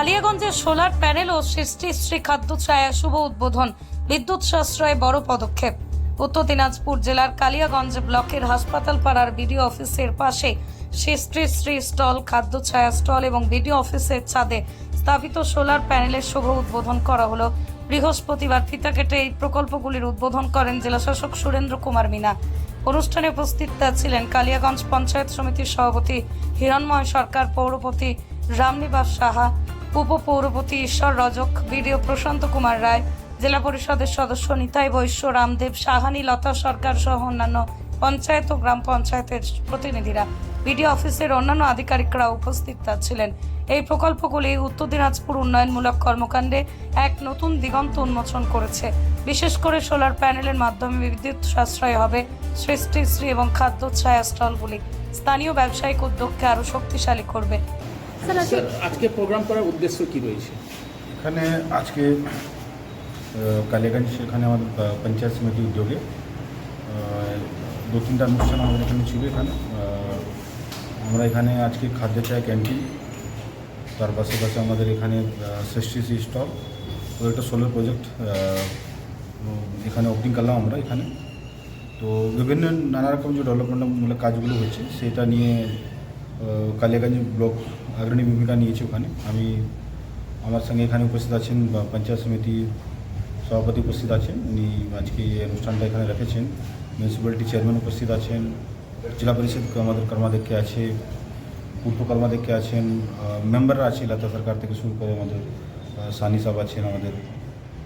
কালিয়াগঞ্জের solar panel ও সৃষ্টি শ্রী খাদ্য ছায়া শুভ উদ্বোধন। বিদ্যুৎ সাশ্রয়ে বড় পদক্ষেপ। উত্তর দিনাজপুর জেলার কালিয়াগঞ্জ ব্লকের হাসপাতাল পাড়ার বিডিও অফিসের পাশে সৃষ্টি শ্রী স্টল, খাদ্য ছায়া স্টল এবং বিডিও অফিসের ছাদে স্থাপিত সোলার প্যানেলের শুভ উদ্বোধন করা হলো। বৃহস্পতিবার ফিতা কেটে এই প্রকল্পগুলির উদ্বোধন করেন জেলাশাসক সুরেন্দ্র কুমার মিনা। অনুষ্ঠানে উপস্থিত ছিলেন কালিয়াগঞ্জ পঞ্চায়েত সমিতির সভাপতি হিরণময় সরকার, পৌরপতি রামনিবাস সাহা উপপৌরপতি ঈশ্বর রজক, বিডিও প্রশান্ত কুমার রায়, জেলা পরিষদের সদস্য নিতাই বৈশ্য, রামদেব সাহানি, লতা সরকার সহ অন্যান্য পঞ্চায়েত ও গ্রাম পঞ্চায়েতের প্রতিনিধিরা। বিডিও অফিসের অন্যান্য আধিকারিকরা উপস্থিত ছিলেন। এই প্রকল্পগুলি উত্তর দিনাজপুর উন্নয়নমূলক কর্মকাণ্ডে এক নতুন দিগন্ত উন্মোচন করেছে। বিশেষ করে সোলার প্যানেলের মাধ্যমে বিদ্যুৎ সাশ্রয় হবে সৃষ্টিশ্রী এবং খাদ্য ছায়া স্টলগুলি। স্থানীয় ব্যবসায়িক উদ্যোগকে আরও শক্তিশালী করবে। স্যার আজকে প্রোগ্রাম করার উদ্দেশ্য কি রয়েছে? এখানে আজকে কালিয়াগঞ্জ এখানে আমাদের পঞ্চায়েত সমিতি উদ্যোগে দু তিনটা অনুষ্ঠান আমাদের এখানে ছিল এখানে। আমরা এখানে আজকে খাদ্য চায় ক্যান্টিন তার পাশাপাশি আমাদের এখানে সৃষ্টি সি স্টল ও একটা সোলার প্রজেক্ট এখানে ওপেনিং করলাম আমরা এখানে। তো বিভিন্ন নানা রকম যে ডেভেলপমেন্টমূলক কাজগুলো হচ্ছে সেটা নিয়ে কালিয়াগঞ্জ ব্লক অগ্রণী ভূমিকা নিয়েছে ওখানে আমি আমার সঙ্গে এখানে উপস্থিত আছেন বা পঞ্চায়েত সমিতি সভাপতি উপস্থিত আছেন উনি আজকে এই অনুষ্ঠানটা এখানে রেখেছেন মিউনিসিপ্যালিটি চেয়ারম্যান উপস্থিত আছেন জেলা পরিষদ আমাদের কর্মাধ্যক্ষ আছে পূর্ব কর্মাধ্যক্ষ আছেন মেম্বাররা আছে লতা সরকার থেকে শুরু করে আমাদের আহ, সানি সাহেব আছেন আমাদের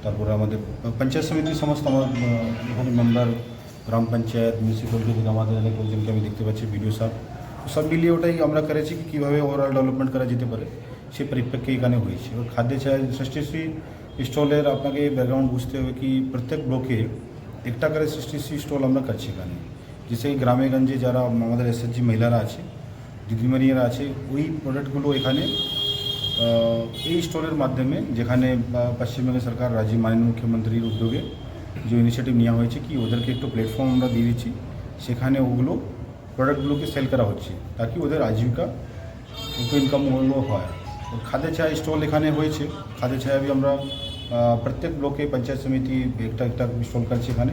তারপরে আমাদের পঞ্চায়েত সমিতির সমস্ত আমার আহ, এখানে মেম্বার গ্রাম পঞ্চায়েত মিউনিসিপ্যালিটি থেকে আমাদের অনেক লোকজনকে আমি দেখতে পাচ্ছি বিডিও সাহেব সব মিলিয়ে ওটাই আমরা করেছি কি কীভাবে ওভারঅল ডেভেলপমেন্ট করা যেতে পারে সে পরিপ্রেক্ষে এখানে হয়েছে এবার খাদ্য চায় সৃষ্টিশ্রী স্টলের আপনাকে ব্যাকগ্রাউন্ড বুঝতে হবে কি প্রত্যেক ব্লকে একটা করে সৃষ্টিশ্রী স্টল আমরা করছি এখানে যেসে গ্রামে গঞ্জে যারা আমাদের এসএসজি মহিলারা আছে দিদিমণিরা আছে ওই প্রোডাক্টগুলো এখানে আহ, এই স্টলের মাধ্যমে যেখানে বা পশ্চিমবঙ্গ সরকার রাজ্য মাননীয় মুখ্যমন্ত্রীর উদ্যোগে যে ইনিশিয়েটিভ নেওয়া হয়েছে কি ওদেরকে একটু প্ল্যাটফর্ম আমরা দিয়ে দিচ্ছি সেখানে ওগুলো প্রোডাক্টগুলোকে সেল করা হচ্ছে তাকি ওদের আজীবিকা একটু ইনকাম হলো হয়? তো খাদ্য ছায়া স্টল এখানে হয়েছে খাদ্য ছায়া বি আমরা আহ, প্রত্যেক ব্লকে পঞ্চায়েত সমিতি একটা একটা স্টল করছে এখানে।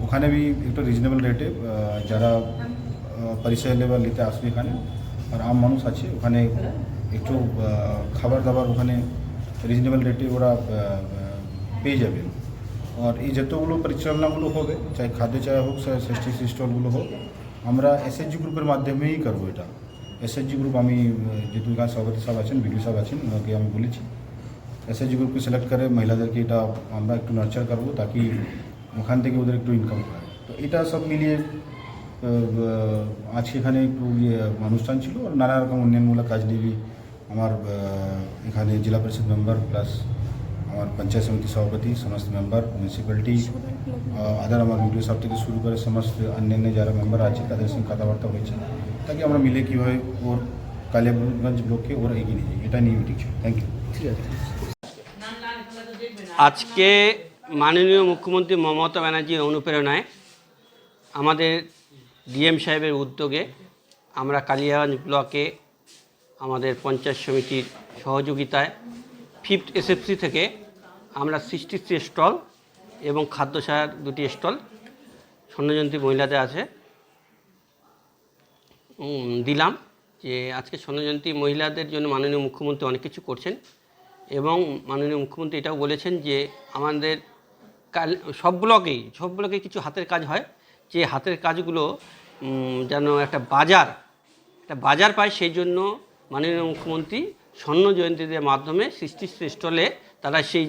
ওখানে বি একটু রিজনেবল রেটে যারা আহ, পরিচয় লেবার নিতে আসবে এখানে আর আম মানুষ আছে ওখানে একটু আহ, খাবার দাবার ওখানে রিজনেবল রেটে ওরা আহ, আহ, পেয়ে যাবে। আর এই যতগুলো পরিচালনাগুলো হবে চাই খাদ্য চায় হোক চাই ষষ্ঠী স্টলগুলো হোক আমরা এসএসজি গ্রুপের মাধ্যমেই করব এটা এসএসজি গ্রুপ আমি আহ, যেহেতু এখানে সভাপতি সাহেব আছেন বিডিও সাহেব আছেন ওনাকে আমি বলেছি এসএসজি গ্রুপকে সিলেক্ট করে মহিলাদেরকে এটা আমরা একটু নার্চার করব তাকি ওখান থেকে ওদের একটু ইনকাম হয় তো এটা সব মিলিয়ে আহ, আহ, আজকে এখানে একটু ইয়ে অনুষ্ঠান ছিল আর নানা রকম উন্নয়নমূলক কাজ নিয়ে আমার আহ, এখানে জেলা পরিষদ মেম্বার প্লাস আমার পঞ্চায়েত সমিতি সভাপতি সমস্ত মেম্বার মিউনিসিপ্যালিটি আদার আমার ভিডিও সব থেকে শুরু করে সমস্ত অন্যান্য যারা মেম্বার আছে তাদের সঙ্গে কথাবার্তা হয়েছে তাকে আমরা মিলে কীভাবে ওর কালিয়াগঞ্জ ব্লককে ওর এগিয়ে নিয়ে যাই এটা নিয়ে মিটিং ছিল থ্যাংক ইউ আজকে মাননীয় মুখ্যমন্ত্রী মমতা ব্যানার্জির অনুপ্রেরণায় আমাদের ডিএম সাহেবের উদ্যোগে আমরা কালিয়াগঞ্জ ব্লকে আমাদের পঞ্চায়েত সমিতির সহযোগিতায় ফিফথ এসএফসি থেকে আমরা সৃষ্টিশ্রী স্টল এবং খাদ্য সার দুটি স্টল। স্বর্ণজয়ন্তী মহিলাদের আছে। দিলাম যে আজকে স্বর্ণজয়ন্তী মহিলাদের জন্য মাননীয় মুখ্যমন্ত্রী অনেক কিছু করছেন এবং মাননীয় মুখ্যমন্ত্রী এটাও বলেছেন যে আমাদের কাল, সব ব্লকেই, সব ব্লকে কিছু হাতের কাজ হয়। যে হাতের কাজগুলো যেন একটা বাজার একটা বাজার পায়, সেই জন্য মাননীয় মুখ্যমন্ত্রী স্বর্ণ জয়ন্তীদের মাধ্যমে সৃষ্টি স্টলে তারা সেই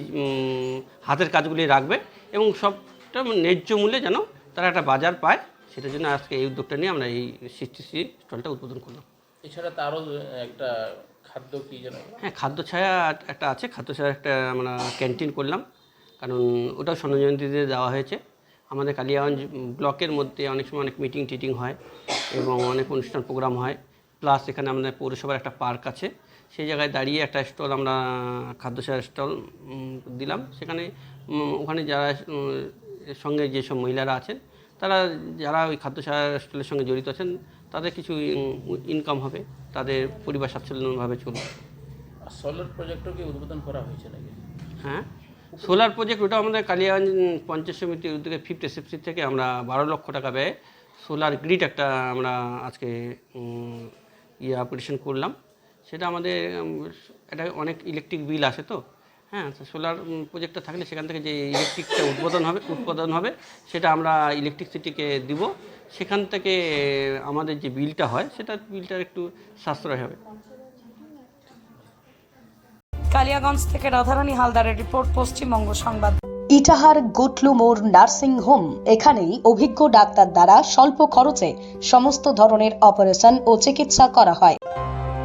হাতের কাজগুলি রাখবে এবং সবটা ন্যায্য মূল্যে যেন তারা একটা বাজার পায় সেটার জন্য আজকে এই উদ্যোগটা নিয়ে আমরা এই সৃষ্টি স্টলটা উদ্বোধন করলাম। এছাড়া তারও একটা খাদ্য কি যেন? হ্যাঁ খাদ্য ছায়া একটা আছে খাদ্য ছায়া একটা আমরা ক্যান্টিন করলাম কারণ ওটাও স্বর্ণজয়ন্তীতে দেওয়া হয়েছে। আমাদের কালিয়াগঞ্জ ব্লকের মধ্যে অনেক সময় অনেক মিটিং টিটিং হয় এবং অনেক অনুষ্ঠান প্রোগ্রাম হয় প্লাস এখানে আমাদের পৌরসভার একটা পার্ক আছে সেই জায়গায় দাঁড়িয়ে একটা স্টল আমরা খাদ্য ছায়া স্টল দিলাম। সেখানে ওখানে যারা সঙ্গে যেসব মহিলারা আছেন তারা যারা ওই খাদ্য ছায়া স্টলের সঙ্গে জড়িত আছেন তাদের কিছু ইনকাম হবে। তাদের পরিবার স্বাচ্ছন্দ্যভাবে চলবে। সোলার প্রজেক্টও কি উদ্বোধন করা হয়েছে নাকি? হ্যাঁ? সোলার প্রজেক্ট ওটা আমাদের কালিয়াগঞ্জ পঞ্চায়েত সমিতির উদ্যোগে ফিফথ এসএফসি থেকে আমরা বারো লক্ষ টাকা ব্যয়ে সোলার গ্রিড একটা আমরা আজকে ইয়ে অপারেশন করলাম। সেটা আমাদের এটা অনেক ইলেকট্রিক বিল আসে তো। হ্যাঁ সোলার প্রজেক্টটা থাকলে সেখান থেকে যে ইলেকট্রিকটা উৎপাদন হবে উৎপাদন হবে সেটা আমরা ইলেকট্রিসিটিকে দিব। সেখান থেকে আমাদের যে বিলটা হয় সেটা বিলটার একটু সাশ্রয় হবে। কালিয়াগঞ্জ থেকে রাধারানী হালদারের রিপোর্ট পশ্চিমবঙ্গ সংবাদ। ইটাহার গুটলু মোড় নার্সিং হোম এখানেই অভিজ্ঞ ডাক্তার দ্বারা স্বল্প খরচে সমস্ত ধরনের অপারেশন ও চিকিৎসা করা হয়।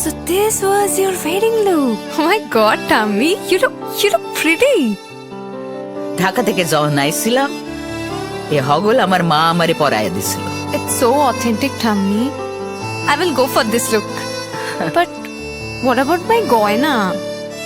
So this was your wedding look. Oh my god, Tammy, you look you look pretty. Dhaka থেকে যখন আইছিলাম এ হগল আমার মা আমারে পরাইয়া দিছিল It's so authentic, Tammy. I will go for this look. but what about my goina?